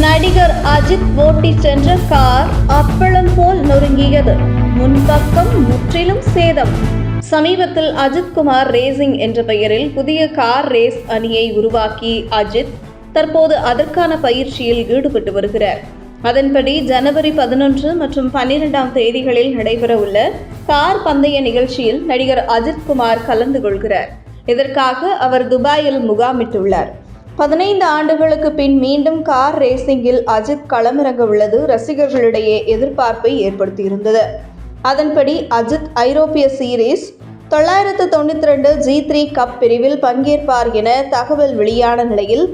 நடிகர் அஜித் ஓட்டி சென்ற கார் அப்பளம் போல் நொறுங்கியது. முன்பக்கம் முற்றிலும் சேதம். சமீபத்தில் அஜித்குமார் ரேசிங் என்ற பெயரில் புதிய கார் ரேஸ் அணியை உருவாக்கி அஜித் தற்போது அதற்கான பயிற்சியில் ஈடுபட்டு வருகிறார். அதன்படி ஜனவரி பதினொன்று மற்றும் பன்னிரெண்டாம் தேதிகளில் நடைபெறவுள்ள கார் பந்தய நிகழ்ச்சியில் நடிகர் அஜித்குமார் கலந்து கொள்கிறார். இதற்காக அவர் துபாயில் முகாமிட்டுள்ளார். பதினைந்து ஆண்டுகளுக்கு பின் மீண்டும் கார் ரேசிங்கில் அஜித் களமிறங்க உள்ளது. ரசிகர்களிடையே எதிர்பார்ப்பை ஏற்படுத்தியிருந்தது. அதன்படி அஜித் ஐரோப்பிய சீரீஸ் தொள்ளாயிரத்து தொண்ணூற்றி ரெண்டு ஜி த்ரீ கப் பிரிவில் பங்கேற்பார் என தகவல் வெளியான நிலையில்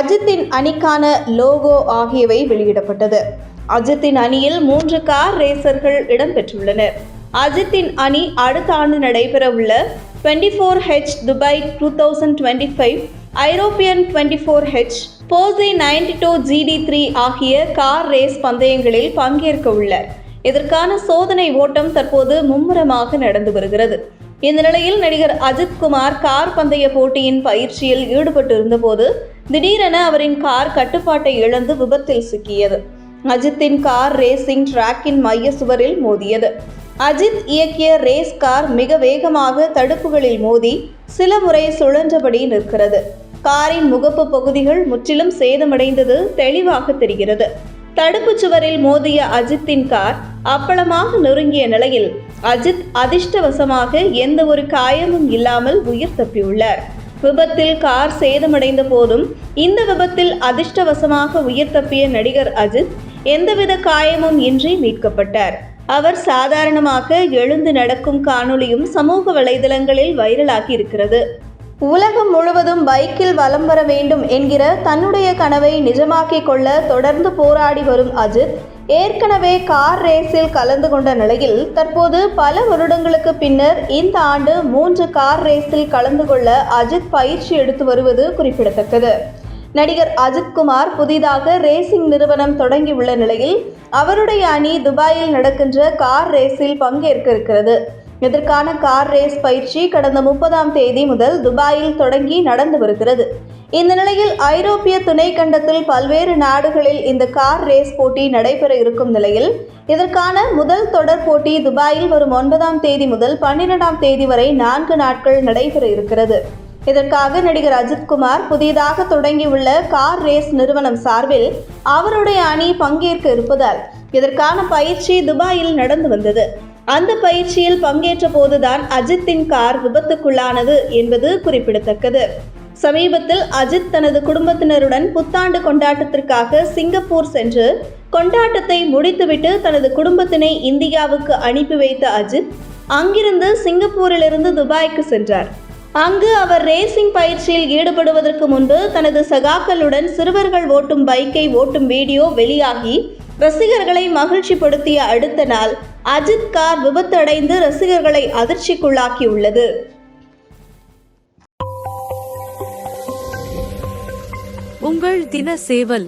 அஜித்தின் அணிக்கான லோகோ ஆகியவை வெளியிடப்பட்டது. அஜித்தின் அணியில் மூன்று கார் ரேசர்கள் இடம்பெற்றுள்ளனர். அஜித்தின் அணி அடுத்த ஆண்டு நடைபெறவுள்ள twenty four H Dubai two thousand twenty five European twenty four H Porsche ninety two GT three ஆகிய கார் ரேஸ் பந்தயங்களில் பங்கேற்க உள்ளார். இதற்கான சோதனை ஓட்டம் தற்போது மும்முரமாக நடந்து வருகிறது. இந்த நிலையில் நடிகர் அஜித் குமார் கார் பந்தய போட்டியின் பயிற்சியில் ஈடுபட்டு இருந்தபோது திடீரென அவரின் கார் கட்டுப்பாட்டை இழந்து விபத்தில் சிக்கியது. அஜித்தின் கார் ரேசிங் டிராக்கின் மைய சுவரில் மோதியது. அஜித் இயக்கிய ரேஸ் கார் மிக வேகமாக தடுப்புகளில் மோதி சில முறை சுழன்றபடி நிற்கிறது. காரின் முகப்பு பகுதிகள் முற்றிலும் சேதமடைந்தது தெளிவாக தெரிகிறது. தடுப்புச் சுவரில் மோதிய அஜித்தின் கார் அப்பளமாக நொறுங்கிய நிலையில் அஜித் அதிர்ஷ்டவசமாக எந்த ஒரு காயமும் இல்லாமல் உயிர் தப்பியுள்ளார். விபத்தில் கார் சேதமடைந்த போதும் இந்த விபத்தில் அதிர்ஷ்டவசமாக உயிர் தப்பிய நடிகர் அஜித் எந்தவித காயமும் இன்றி மீட்கப்பட்டார். அவர் சாதாரணமாக எழுந்து நடக்கும் காணொளியும் சமூக வலைதளங்களில் வைரலாகி இருக்கிறது உலகம் முழுவதும் பைக்கில் வலம் வர வேண்டும் என்கிற தன்னுடைய கனவை நிஜமாக்கிக் கொள்ள தொடர்ந்து போராடி வரும் அஜித் ஏற்கனவே கார் ரேஸில் கலந்து கொண்ட நிலையில் தற்போது பல வருடங்களுக்கு பின்னர் இந்த ஆண்டு மூன்று கார் ரேஸில் கலந்து கொள்ள அஜித் பயிற்சி எடுத்து வருவது குறிப்பிடத்தக்கது. நடிகர் அஜித்குமார் புதிதாக ரேசிங் நிறுவனம் தொடங்கியுள்ள நிலையில் அவருடைய அணி துபாயில் நடக்கின்ற கார் ரேஸில் பங்கேற்க இருக்கிறது இதற்கான கார் ரேஸ் பயிற்சி கடந்த முப்பதாம் தேதி முதல் துபாயில் தொடங்கி நடந்து வருகிறது. இந்த நிலையில் ஐரோப்பிய துணை கண்டத்தில் பல்வேறு நாடுகளில் இந்த கார் ரேஸ் போட்டி நடைபெற இருக்கும் நிலையில் இதற்கான முதல் தொடர் போட்டி துபாயில் வரும் ஒன்பதாம் தேதி முதல் பன்னிரெண்டாம் தேதி வரை நான்கு நாட்கள் நடைபெற இருக்கிறது. இதற்காக நடிகர் அஜித்குமார் புதிதாக தொடங்கியுள்ள கார் ரேஸ் நிறுவனம் சார்பில் அவருடைய அணி பங்கேற்க இருப்பதால் இதற்கான பயிற்சி துபாயில் நடந்து வந்தது. அந்த பயிற்சியில் பங்கேற்ற போதுதான் அஜித்தின் கார் விபத்துக்குள்ளானது என்பது குறிப்பிடத்தக்கது. சமீபத்தில் அஜித் தனது குடும்பத்தினருடன் புத்தாண்டு கொண்டாட்டத்திற்காக சிங்கப்பூர் சென்று கொண்டாட்டத்தை முடித்துவிட்டு தனது குடும்பத்தினை இந்தியாவுக்கு அனுப்பி வைத்த அஜித் அங்கிருந்து சிங்கப்பூரிலிருந்து துபாய்க்கு சென்றார். அங்கு அவர் ரேசிங் பயிற்சியில் ஈடுபடுவதற்கு முன்பு தனது சகாக்களுடன் சிறுவர்கள் ஓட்டும் பைக்கை ஓட்டும் வீடியோ வெளியாகி ரசிகர்களை மகிழ்ச்சிப்படுத்திய அடுத்த நாள் அஜித் கார் விபத்தடைந்து ரசிகர்களை அதிர்ச்சிக்குள்ளாக்கியுள்ளது. உங்கள் தின சேவல்